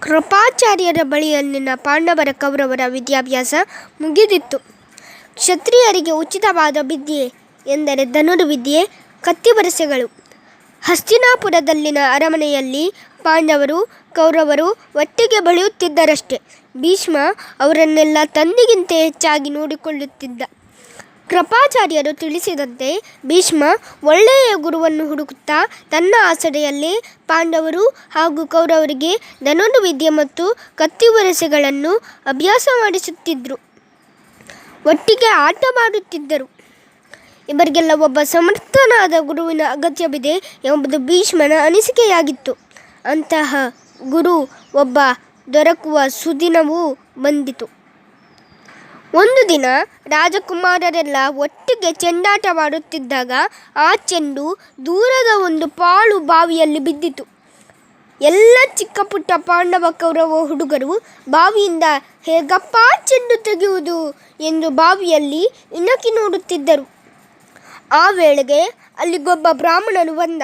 ಕೃಪಾಚಾರ್ಯರ ಬಳಿಯಲ್ಲಿನ ಪಾಂಡವರ ಕೌರವರ ವಿದ್ಯಾಭ್ಯಾಸ ಮುಗಿದಿತ್ತು. ಕ್ಷತ್ರಿಯರಿಗೆ ಉಚಿತವಾದ ವಿದ್ಯೆ ಎಂದರೆ ಧನುರ್ವಿದ್ಯೆ, ಕತ್ತಿವರಸೆಗಳು. ಹಸ್ತಿನಾಪುರದಲ್ಲಿನ ಅರಮನೆಯಲ್ಲಿ ಪಾಂಡವರು, ಕೌರವರು ಒಟ್ಟಿಗೆ ಬಳಿಯುತ್ತಿದ್ದರಷ್ಟೇ ಭೀಷ್ಮ ಅವರನ್ನೆಲ್ಲ ತಂದಿಗಿಂತ ಹೆಚ್ಚಾಗಿ ನೋಡಿಕೊಳ್ಳುತ್ತಿದ್ದ. ಕೃಪಾಚಾರ್ಯರು ತಿಳಿಸಿದಂತೆ ಭೀಷ್ಮ ಒಳ್ಳೆಯ ಗುರುವನ್ನು ಹುಡುಕುತ್ತಾ ತನ್ನ ಆಸರೆಯಲ್ಲಿ ಪಾಂಡವರು ಹಾಗೂ ಕೌರವರಿಗೆ ಧನುರ್ವಿದ್ಯೆ ಮತ್ತು ಕತ್ತಿವರಸೆಗಳನ್ನು ಅಭ್ಯಾಸ ಮಾಡಿಸುತ್ತಿದ್ದರು ಒಟ್ಟಿಗೆ ಆಟವಾಡುತ್ತಿದ್ದರು. ಇವರಿಗೆಲ್ಲ ಒಬ್ಬ ಸಮರ್ಥನಾದ ಗುರುವಿನ ಅಗತ್ಯವಿದೆ ಎಂಬುದು ಭೀಷ್ಮನ ಅನಿಸಿಕೆಯಾಗಿತ್ತು. ಅಂತಹ ಗುರು ಒಬ್ಬ ದೊರಕುವ ಸುದಿನವೂ ಬಂದಿತು. ಒಂದು ದಿನ ರಾಜಕುಮಾರರೆಲ್ಲ ಒಟ್ಟಿಗೆ ಚೆಂಡಾಟವಾಡುತ್ತಿದ್ದಾಗ ಆ ಚೆಂಡು ದೂರದ ಒಂದು ಪಾಳು ಬಾವಿಯಲ್ಲಿ ಬಿದ್ದಿತು. ಎಲ್ಲ ಚಿಕ್ಕಪುಟ್ಟ ಪಾಂಡವ ಕೌರವ ಹುಡುಗರು ಬಾವಿಯಿಂದ, ಹೇಗಪ್ಪ ಚೆಂಡು ತೆಗೆಯುವುದು ಎಂದು ಬಾವಿಯಲ್ಲಿ ಇಣಕಿ ನೋಡುತ್ತಿದ್ದರು. ಆ ವೇಳೆಗೆ ಅಲ್ಲಿಗೊಬ್ಬ ಬ್ರಾಹ್ಮಣನು ಬಂದ.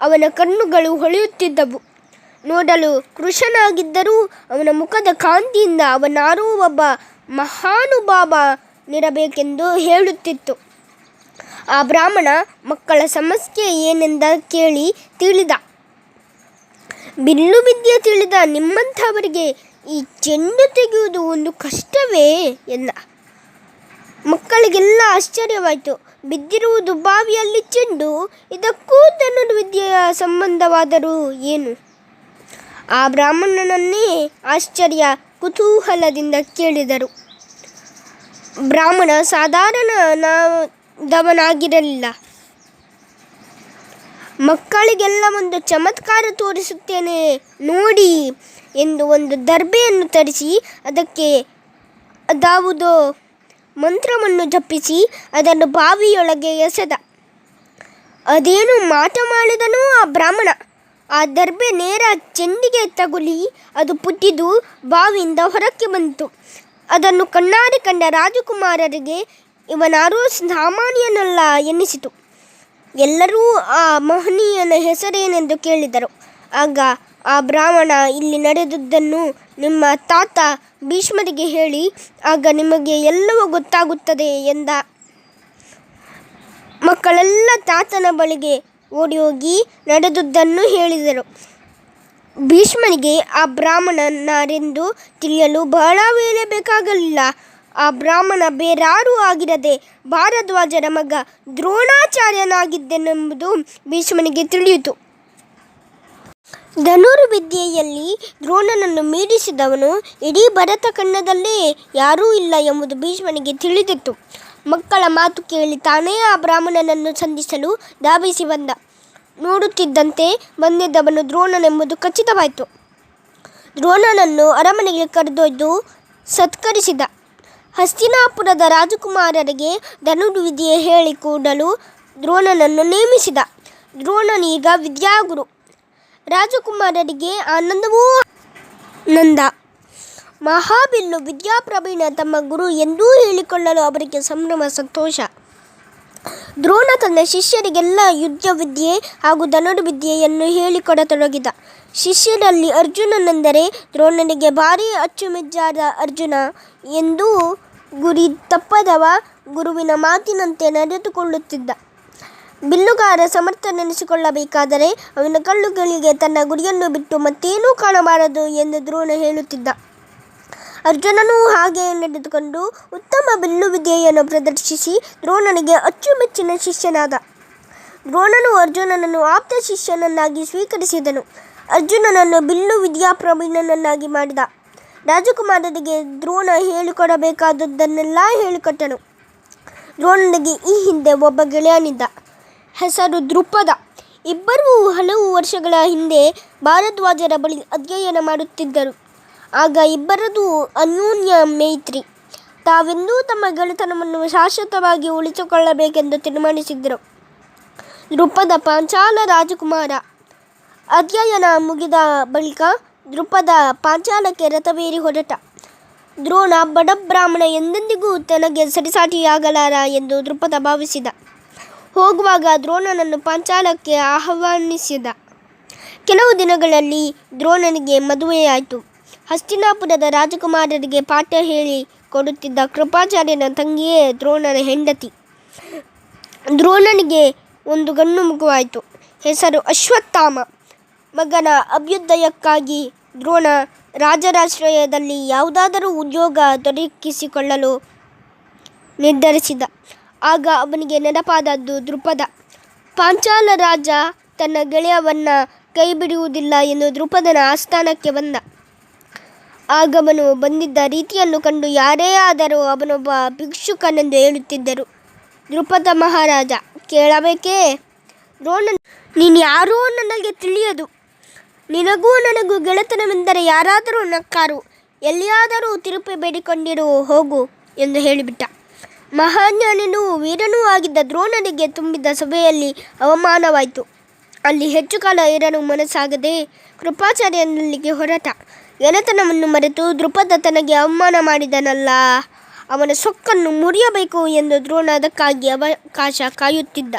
ಅವನ ಕಣ್ಣುಗಳು ಹೊಳೆಯುತ್ತಿದ್ದವು. ನೋಡಲು ಕೃಷನಾಗಿದ್ದರೂ ಅವನ ಮುಖದ ಕಾಂತಿಯಿಂದ ಅವನಾರೂ ಒಬ್ಬ ಮಹಾನುಭಾವನಿರಬೇಕೆಂದು ಹೇಳುತ್ತಿತ್ತು. ಆ ಬ್ರಾಹ್ಮಣ ಮಕ್ಕಳ ಸಮಸ್ಯೆ ಏನೆಂದ ಕೇಳಿ ತಿಳಿದ. ಬಿಲ್ಲುವಿದ್ಯೆ ತಿಳಿದ ನಿಮ್ಮಂಥವರಿಗೆ ಈ ಚೆಂಡು ತೆಗೆಯುವುದು ಒಂದು ಕಷ್ಟವೇ ಎಂದ. ಮಕ್ಕಳಿಗೆಲ್ಲ ಆಶ್ಚರ್ಯವಾಯಿತು. ಬಿದ್ದಿರುವುದು ಬಾವಿಯಲ್ಲಿ ಚೆಂಡು, ಇದಕ್ಕೂ ಧನುರ್ವಿದ್ಯೆಯ ಸಂಬಂಧವಾದರೂ ಏನು? ಆ ಬ್ರಾಹ್ಮಣನನ್ನೇ ಆಶ್ಚರ್ಯ ಕುತೂಹಲದಿಂದ ಕೇಳಿದರು. ಬ್ರಾಹ್ಮಣ ಸಾಧಾರಣದವನಾಗಿರಲಿಲ್ಲ. ಮಕ್ಕಳಿಗೆಲ್ಲ ಒಂದು ಚಮತ್ಕಾರ ತೋರಿಸುತ್ತೇನೆ ನೋಡಿ ಎಂದು ಒಂದು ದರ್ಬೆಯನ್ನು ತರಿಸಿ ಅದಕ್ಕೆ ಅದಾವುದೋ ಮಂತ್ರವನ್ನು ಜಪಿಸಿ ಅದನ್ನು ಬಾವಿಯೊಳಗೆ ಎಸೆದ. ಅದೇನು ಮಾಟ ಮಾಡಿದನೋ ಆ ಬ್ರಾಹ್ಮಣ. ಆ ದರ್ಬೆ ನೇರ ಚೆಂಡಿಗೆ ತಗುಲಿ ಅದು ಪುಟಿದು ಬಾವಿಯಿಂದ ಹೊರಕ್ಕೆ ಬಂತು. ಅದನ್ನು ಕಣ್ಣಾರೆ ಕಂಡ ರಾಜಕುಮಾರರಿಗೆ ಇವನಾರೂ ಸಾಮಾನ್ಯನಲ್ಲ ಎನ್ನಿಸಿತು. ಎಲ್ಲರೂ ಆ ಮಹನೀಯನ ಹೆಸರೇನೆಂದು ಕೇಳಿದರು. ಆಗ ಆ ಬ್ರಾಹ್ಮಣ ಇಲ್ಲಿ ನಡೆದುದನ್ನು ನಿಮ್ಮ ತಾತ ಭೀಷ್ಮರಿಗೆ ಹೇಳಿ, ಆಗ ನಿಮಗೆ ಎಲ್ಲವೂ ಗೊತ್ತಾಗುತ್ತದೆ ಎಂದ. ಮಕ್ಕಳೆಲ್ಲ ತಾತನ ಬಳಿಗೆ ಓಡಿಹೋಗಿ ನಡೆದುದನ್ನು ಹೇಳಿದರು. ಭೀಷ್ಮನಿಗೆ ಆ ಬ್ರಾಹ್ಮಣನಾರೆಂದು ತಿಳಿಯಲು ಬಹಳ ವೇಳೆ ಬೇಕಾಗಲಿಲ್ಲ. ಆ ಬ್ರಾಹ್ಮಣ ಬೇರಾರೂ ಆಗಿರದೆ ಭಾರದ್ವಾಜರ ಮಗ ದ್ರೋಣಾಚಾರ್ಯನಾಗಿದ್ದೆನೆಂಬುದು ಭೀಷ್ಮನಿಗೆ ತಿಳಿಯಿತು. ಧನುರ್ವಿದ್ಯೆಯಲ್ಲಿ ದ್ರೋಣನನ್ನು ಮೀರಿಸಿದವನು ಇಡೀ ಭರತ ಖಂಡದಲ್ಲೇ ಯಾರೂ ಇಲ್ಲ ಎಂಬುದು ಭೀಷ್ಮನಿಗೆ ತಿಳಿದಿತ್ತು. ಮಕ್ಕಳ ಮಾತು ಕೇಳಿ ತಾನೇ ಆ ಬ್ರಾಹ್ಮಣನನ್ನು ಸಂಧಿಸಲು ಧಾವಿಸಿ ಬಂದ. ನೋಡುತ್ತಿದ್ದಂತೆ ಬಂದಿದ್ದವನು ದ್ರೋಣನೆಂಬುದು ಖಚಿತವಾಯಿತು. ದ್ರೋಣನನ್ನು ಅರಮನೆಗೆ ಕರೆದೊಯ್ದು ಸತ್ಕರಿಸಿದ. ಹಸ್ತಿನಾಪುರದ ರಾಜಕುಮಾರರಿಗೆ ಧನುರ್ವಿದ್ಯೆ ಹೇಳಿಕೊಡಲು ದ್ರೋಣನನ್ನು ನೇಮಿಸಿದ. ದ್ರೋಣನೀಗ ವಿದ್ಯಾಗುರು. ರಾಜಕುಮಾರರಿಗೆ ಆನಂದವೂ ಆನಂದ. ಮಹಾಬಿಲ್ಲು ವಿದ್ಯಾಪ್ರವೀಣ ತಮ್ಮ ಗುರು ಎಂದೂ ಹೇಳಿಕೊಳ್ಳಲು ಅವರಿಗೆ ಸಂಭ್ರಮ ಸಂತೋಷ. ದ್ರೋಣ ತನ್ನ ಶಿಷ್ಯರಿಗೆಲ್ಲ ಯುದ್ಧ ವಿದ್ಯೆ ಹಾಗೂ ಧನುರ್ವಿದ್ಯೆಯನ್ನು ಹೇಳಿಕೊಡತೊಡಗಿದ. ಶಿಷ್ಯರಲ್ಲಿ ಅರ್ಜುನನೆಂದರೆ ದ್ರೋಣನಿಗೆ ಭಾರೀ ಅಚ್ಚುಮೆಚ್ಚಾದ ಅರ್ಜುನ ಎಂದೂ ಗುರಿ ತಪ್ಪದವ, ಗುರುವಿನ ಮಾತಿನಂತೆ ನಡೆದುಕೊಳ್ಳುತ್ತಿದ್ದ. ಬಿಲ್ಲುಗಾರ ಸಮರ್ಥನೆನಿಸಿಕೊಳ್ಳಬೇಕಾದರೆ ಅವನ ಕಳ್ಳುಗಳಿಗೆ ತನ್ನ ಗುರಿಯನ್ನು ಬಿಟ್ಟು ಮತ್ತೇನೂ ಕಾಣಬಾರದು ಎಂದು ದ್ರೋಣ ಹೇಳುತ್ತಿದ್ದ. ಅರ್ಜುನನೂ ಹಾಗೆ ನಡೆದುಕೊಂಡು ಉತ್ತಮ ಬಿಲ್ಲು ವಿದ್ಯೆಯನ್ನು ಪ್ರದರ್ಶಿಸಿ ದ್ರೋಣನಿಗೆ ಅಚ್ಚುಮೆಚ್ಚಿನ ಶಿಷ್ಯನಾದ. ದ್ರೋಣನು ಅರ್ಜುನನನ್ನು ಆಪ್ತ ಶಿಷ್ಯನನ್ನಾಗಿ ಸ್ವೀಕರಿಸಿದನು. ಅರ್ಜುನನನ್ನು ಬಿಲ್ಲು ವಿದ್ಯಾಪ್ರವೀಣನನ್ನಾಗಿ ಮಾಡಿದ. ರಾಜಕುಮಾರರಿಗೆ ದ್ರೋಣ ಹೇಳಿಕೊಡಬೇಕಾದದ್ದನ್ನೆಲ್ಲ ಹೇಳಿಕೊಟ್ಟನು. ದ್ರೋಣನಿಗೆ ಈ ಹಿಂದೆ ಒಬ್ಬ ಗೆಳೆಯನಿದ್ದ. ಹೆಸರು ದೃಪದ ಇಬ್ಬರೂ ಹಲವು ವರ್ಷಗಳ ಹಿಂದೆ ಭಾರದ್ವಾಜರ ಬಳಿ ಅಧ್ಯಯನ ಮಾಡುತ್ತಿದ್ದರು. ಆಗ ಇಬ್ಬರದು ಅನ್ಯೂನ್ಯ ಮೈತ್ರಿ. ತಾವೆಂದೂ ತಮ್ಮ ಗೆಳೆತನವನ್ನು ಶಾಶ್ವತವಾಗಿ ಉಳಿಸಿಕೊಳ್ಳಬೇಕೆಂದು ತೀರ್ಮಾನಿಸಿದ್ದರು. ದೃಪದ ಪಾಂಚಾಲ ರಾಜಕುಮಾರ. ಅಧ್ಯಯನ ಮುಗಿದ ಬಳಿಕ ದೃಪದ ಪಾಂಚಾಲಕ್ಕೆ ರಥವೇರಿ ಹೊರಟ. ದ್ರೋಣ ಬಡಬ್ರಾಹ್ಮಣ ಎಂದೆಂದಿಗೂ ತನಗೆ ಸರಿಸಾಟಿಯಾಗಲಾರ ಎಂದು ದೃಪದ ಭಾವಿಸಿದ. ಹೋಗುವಾಗ ದ್ರೋಣನನ್ನು ಪಾಂಚಾಲಕ್ಕೆ ಆಹ್ವಾನಿಸಿದ. ಕೆಲವು ದಿನಗಳಲ್ಲಿ ದ್ರೋಣನಿಗೆ ಮದುವೆಯಾಯಿತು ಹಸ್ತಿನಾಪುರದ ರಾಜಕುಮಾರರಿಗೆ ಪಾಠ ಹೇಳಿ ಕೊಡುತ್ತಿದ್ದ ಕೃಪಾಚಾರ್ಯನ ತಂಗಿಯೇ ದ್ರೋಣನ ಹೆಂಡತಿ. ದ್ರೋಣನಿಗೆ ಒಂದು ಗಂಡು ಮಗುವಾಯಿತು. ಹೆಸರು ಅಶ್ವತ್ಥಾಮ. ಮಗನ ಅಭ್ಯುದಯಕ್ಕಾಗಿ ದ್ರೋಣ ರಾಜರಾಶ್ರಯದಲ್ಲಿ ಯಾವುದಾದರೂ ಉದ್ಯೋಗ ದೊರಕಿಸಿಕೊಳ್ಳಲು ನಿರ್ಧರಿಸಿದ. ಆಗ ಅವನಿಗೆ ನೆನಪಾದದ್ದು ದೃಪದ ಪಾಂಚಾಲ ರಾಜ ತನ್ನ ಗೆಳೆಯವನ್ನ ಕೈಬಿಡುವುದಿಲ್ಲ ಎಂದು ದೃಪದನ ಆಸ್ಥಾನಕ್ಕೆ ಬಂದ. ಆಗವನು ಬಂದಿದ್ದ ರೀತಿಯನ್ನು ಕಂಡು ಯಾರೇ ಆದರೂ ಅವನೊಬ್ಬ ಭಿಕ್ಷುಕನೆಂದು ಹೇಳುತ್ತಿದ್ದರು. ದೃಪದ ಮಹಾರಾಜ, ಕೇಳಬೇಕೇ? ದ್ರೋಣ ನೀನು ಯಾರೋ ನನಗೆ ತಿಳಿಯದು. ನಿನಗೂ ನನಗೂ ಗೆಳೆತನವೆಂದರೆ ಯಾರಾದರೂ ನಕ್ಕಾರು. ಎಲ್ಲಿಯಾದರೂ ತಿರುಪಿ ಬೇಡಿಕೊಂಡಿರು, ಹೋಗು ಎಂದು ಹೇಳಿಬಿಟ್ಟ. ಮಹಾಜ್ಞಾನಿನೂ ವೀರನೂ ಆಗಿದ್ದ ದ್ರೋಣನಿಗೆ ತುಂಬಿದ ಸಭೆಯಲ್ಲಿ ಅವಮಾನವಾಯಿತು. ಅಲ್ಲಿ ಹೆಚ್ಚು ಕಾಲ ಇರಲು ಮನಸ್ಸಾಗದೆ ಕೃಪಾಚಾರ್ಯನಲ್ಲಿಗೆ ಹೊರಟ. ಗೆಳೆತನವನ್ನು ಮರೆತು ದೃಪದ ತನಗೆ ಅವಮಾನ ಮಾಡಿದನಲ್ಲ, ಅವನ ಸೊಕ್ಕನ್ನು ಮುರಿಯಬೇಕು ಎಂದು ದ್ರೋಣ ಅದಕ್ಕಾಗಿ ಅವಕಾಶ ಕಾಯುತ್ತಿದ್ದ.